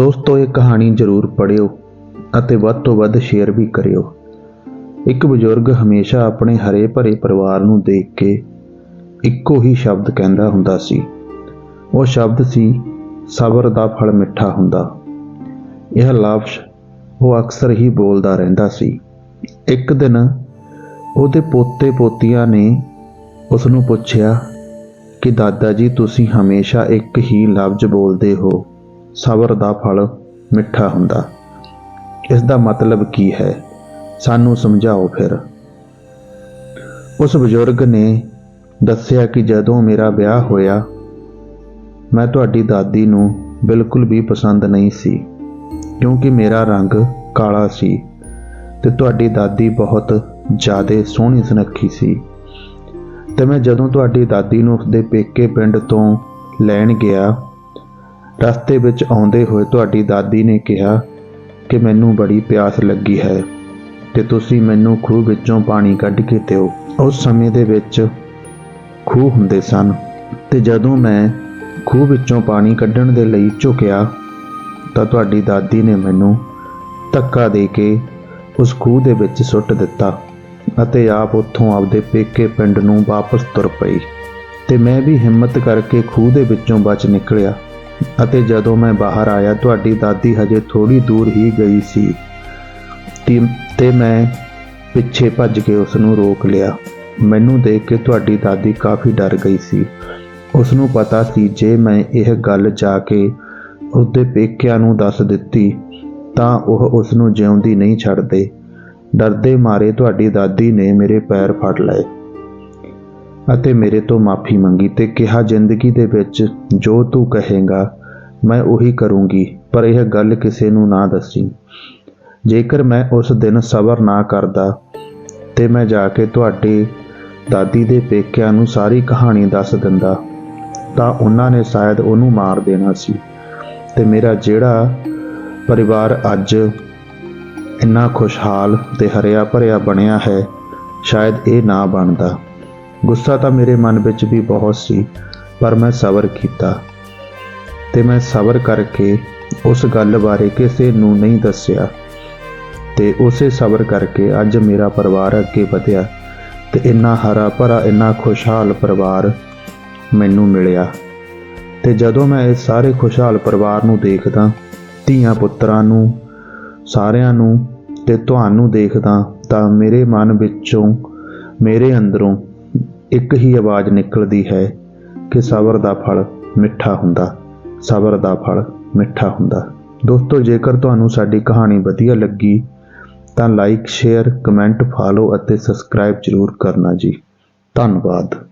ਦੋਸਤੋ, ਇਹ ਕਹਾਣੀ ਜ਼ਰੂਰ ਪੜ੍ਹਿਓ ਅਤੇ ਵੱਧ ਤੋਂ ਵੱਧ ਸ਼ੇਅਰ ਵੀ ਕਰਿਓ। ਇੱਕ ਬਜ਼ੁਰਗ ਹਮੇਸ਼ਾ ਆਪਣੇ ਹਰੇ ਭਰੇ ਪਰਿਵਾਰ ਨੂੰ ਦੇਖ ਕੇ ਇੱਕੋ ਹੀ ਸ਼ਬਦ ਕਹਿੰਦਾ ਹੁੰਦਾ ਸੀ। ਉਹ ਸ਼ਬਦ ਸੀ, ਸਬਰ ਦਾ ਫਲ ਮਿੱਠਾ ਹੁੰਦਾ। ਇਹ ਲਫ਼ਜ਼ ਉਹ ਅਕਸਰ ਹੀ ਬੋਲਦਾ ਰਹਿੰਦਾ ਸੀ। ਇੱਕ ਦਿਨ ਉਹਦੇ ਪੋਤੇ ਪੋਤੀਆਂ ਨੇ ਉਸ ਨੂੰ ਪੁੱਛਿਆ ਕਿ, ਦਾਦਾ ਜੀ, ਤੁਸੀਂ ਹਮੇਸ਼ਾ ਇੱਕ ਹੀ ਲਫ਼ਜ਼ ਬੋਲਦੇ ਹੋ? ਸਬਰ ਦਾ ਫਲ ਮਿੱਠਾ ਹੁੰਦਾ। ਇਸ ਦਾ ਮਤਲਬ ਕੀ ਹੈ? ਸਾਨੂੰ ਸਮਝਾਓ ਫਿਰ। ਉਸ ਬਜ਼ੁਰਗ ਨੇ ਦੱਸਿਆ ਕਿ ਜਦੋਂ ਮੇਰਾ ਵਿਆਹ ਹੋਇਆ, ਮੈਂ ਤੁਹਾਡੀ ਦਾਦੀ ਨੂੰ ਬਿਲਕੁਲ ਵੀ ਪਸੰਦ ਨਹੀਂ ਸੀ, ਕਿਉਂਕਿ ਮੇਰਾ ਰੰਗ ਕਾਲਾ ਸੀ ਤੇ ਤੁਹਾਡੀ ਦਾਦੀ ਬਹੁਤ ਜ਼ਿਆਦਾ ਸੋਹਣੀ ਸੁਨੱਖੀ ਸੀ। ਤੇ ਮੈਂ ਜਦੋਂ ਤੁਹਾਡੀ ਦਾਦੀ ਨੂੰ ਉਸਦੇ ਪੇਕੇ ਪਿੰਡ ਤੋਂ ਲੈਣ ਗਿਆ ਰਸਤੇ ਵਿੱਚ ਆਉਂਦੇ ਹੋਏ ਤੁਹਾਡੀ ਦਾਦੀ ਨੇ ਕਿਹਾ ਕਿ ਮੈਨੂੰ ਬੜੀ ਪਿਆਸ ਲੱਗੀ ਹੈ ਤੇ ਤੁਸੀਂ ਮੈਨੂੰ ਖੂਹ ਵਿੱਚੋਂ ਪਾਣੀ ਕੱਢ ਕੇ ਦਿਓ। ਉਸ ਸਮੇਂ ਦੇ ਵਿੱਚ ਖੂਹ ਹੁੰਦੇ ਸਨ ਤੇ ਜਦੋਂ ਮੈਂ ਖੂਹ ਵਿੱਚੋਂ ਪਾਣੀ ਕੱਢਣ ਦੇ ਲਈ ਝੁਕਿਆ ਤਾਂ ਤੁਹਾਡੀ ਦਾਦੀ ਨੇ ਮੈਨੂੰ ਧੱਕਾ ਦੇ ਕੇ ਉਸ ਖੂਹ ਦੇ ਵਿੱਚ ਸੁੱਟ ਦਿੱਤਾ ਅਤੇ ਆਪ ਉੱਥੋਂ ਆਪਦੇ ਪੇਕੇ ਪਿੰਡ ਨੂੰ ਵਾਪਸ ਤੁਰ ਪਈ ਤੇ ਮੈਂ ਵੀ ਹਿੰਮਤ ਕਰਕੇ ਖੂਹ ਦੇ ਵਿੱਚੋਂ ਬਚ ਨਿਕਲਿਆ। ਅਤੇ ਜਦੋਂ ਮੈਂ ਬਾਹਰ ਆਇਆ, ਤੁਹਾਡੀ ਦਾਦੀ ਹਜੇ ਥੋੜੀ ਦੂਰ ਹੀ ਗਈ ਸੀ। ਤੇ- ਮੈਂ ਪਿੱਛੇ ਭੱਜ ਕੇ ਉਸ ਨੂੰ ਰੋਕ ਲਿਆ। ਮੈਨੂੰ ਦੇਖ ਕੇ ਤੁਹਾਡੀ ਦਾਦੀ ਕਾਫੀ ਡਰ ਗਈ ਸੀ। ਉਸ ਨੂੰ ਪਤਾ ਸੀ, ਜੇ ਮੈਂ ਇਹ ਗੱਲ ਜਾ ਕੇ ਉਸਦੇ ਪੇਕਿਆਂ ਨੂੰ ਦੱਸ ਦਿੱਤੀ, ਤਾਂ ਉਹ ਉਸ ਨੂੰ ਜਿਉਂਦੀ ਨਹੀਂ ਛੱਡਦੇ। ਡਰਦੇ ਮਾਰੇ ਤੁਹਾਡੀ ਦਾਦੀ ਨੇ ਮੇਰੇ ਪੈਰ ਫੜ ਲਏ। ਅਤੇ ਮੇਰੇ ਤੋਂ ਮਾਫੀ ਮੰਗੀ ਤੇ ਕਿਹਾ, ਜ਼ਿੰਦਗੀ ਦੇ ਵਿੱਚ ਜੋ ਤੂੰ ਕਹੇਗਾ, ਮੈਂ ਉਹੀ ਕਰੂੰਗੀ, ਪਰ ਇਹ ਗੱਲ ਕਿਸੇ ਨੂੰ ਨਾ ਦੱਸੀ। ਜੇਕਰ ਮੈਂ ਉਸ ਦਿਨ ਸਬਰ ਨਾ ਕਰਦਾ, ਤੇ ਮੈਂ ਜਾ ਕੇ ਤੁਹਾਡੇ ਦਾਦੀ ਦੇ ਪੇਕਿਆਂ ਨੂੰ ਸਾਰੀ ਕਹਾਣੀ ਦੱਸ ਦਿੰਦਾ, ਤਾਂ ਉਹਨਾਂ ਨੇ ਸ਼ਾਇਦ ਉਹਨੂੰ ਮਾਰ ਦੇਣਾ ਸੀ। ਤੇ ਮੇਰਾ ਜਿਹੜਾ ਪਰਿਵਾਰ ਅੱਜ ਇੰਨਾ ਖੁਸ਼ਹਾਲ ਤੇ ਹਰਿਆ ਭਰਿਆ ਬਣਿਆ ਹੈ, ਸ਼ਾਇਦ ਇਹ ਨਾ ਬਣਦਾ। ਗੁੱਸਾ ਤਾਂ ਮੇਰੇ ਮਨ ਵਿੱਚ ਵੀ ਬਹੁਤ ਸੀ, ਪਰ ਮੈਂ ਸਬਰ ਕੀਤਾ ਤੇ ਮੈਂ ਸਬਰ ਕਰਕੇ ਉਸ ਗੱਲ ਬਾਰੇ ਕਿਸੇ ਨੂੰ ਨਹੀਂ ਦੱਸਿਆ ਤੇ ਉਸੇ ਸਬਰ ਕਰਕੇ ਅੱਜ ਮੇਰਾ ਪਰਿਵਾਰ ਅੱਗੇ ਵਧਿਆ ਤੇ ਇੰਨਾ ਹਰਾ ਭਰਾ, ਇੰਨਾ ਖੁਸ਼ਹਾਲ ਪਰਿਵਾਰ ਮੈਨੂੰ ਮਿਲਿਆ ਤੇ ਜਦੋਂ ਮੈਂ ਇਹ ਸਾਰੇ ਖੁਸ਼ਹਾਲ ਪਰਿਵਾਰ ਨੂੰ ਦੇਖਦਾ, ਧੀਆਂ ਪੁੱਤਰਾਂ ਨੂੰ, ਸਾਰਿਆਂ ਨੂੰ ਤੇ ਤੁਹਾਨੂੰ ਦੇਖਦਾ ਤਾਂ ਮੇਰੇ ਮਨ ਵਿੱਚੋਂ, ਮੇਰੇ ਅੰਦਰੋਂ ਇੱਕ ਹੀ ਆਵਾਜ਼ ਨਿਕਲਦੀ ਹੈ ਕਿ ਸਬਰ ਦਾ ਫਲ ਮਿੱਠਾ ਹੁੰਦਾ, ਸਬਰ ਦਾ ਫਲ ਮਿੱਠਾ ਹੁੰਦਾ। ਦੋਸਤੋ, ਜੇਕਰ ਤੁਹਾਨੂੰ ਸਾਡੀ ਕਹਾਣੀ ਵਧੀਆ ਲੱਗੀ, ਤਾਂ ਲਾਈਕ ਸ਼ੇਅਰ ਕਮੈਂਟ ਫਾਲੋ ਅਤੇ ਸਬਸਕ੍ਰਾਈਬ ਜ਼ਰੂਰ ਕਰਨਾ ਜੀ। ਧੰਨਵਾਦ।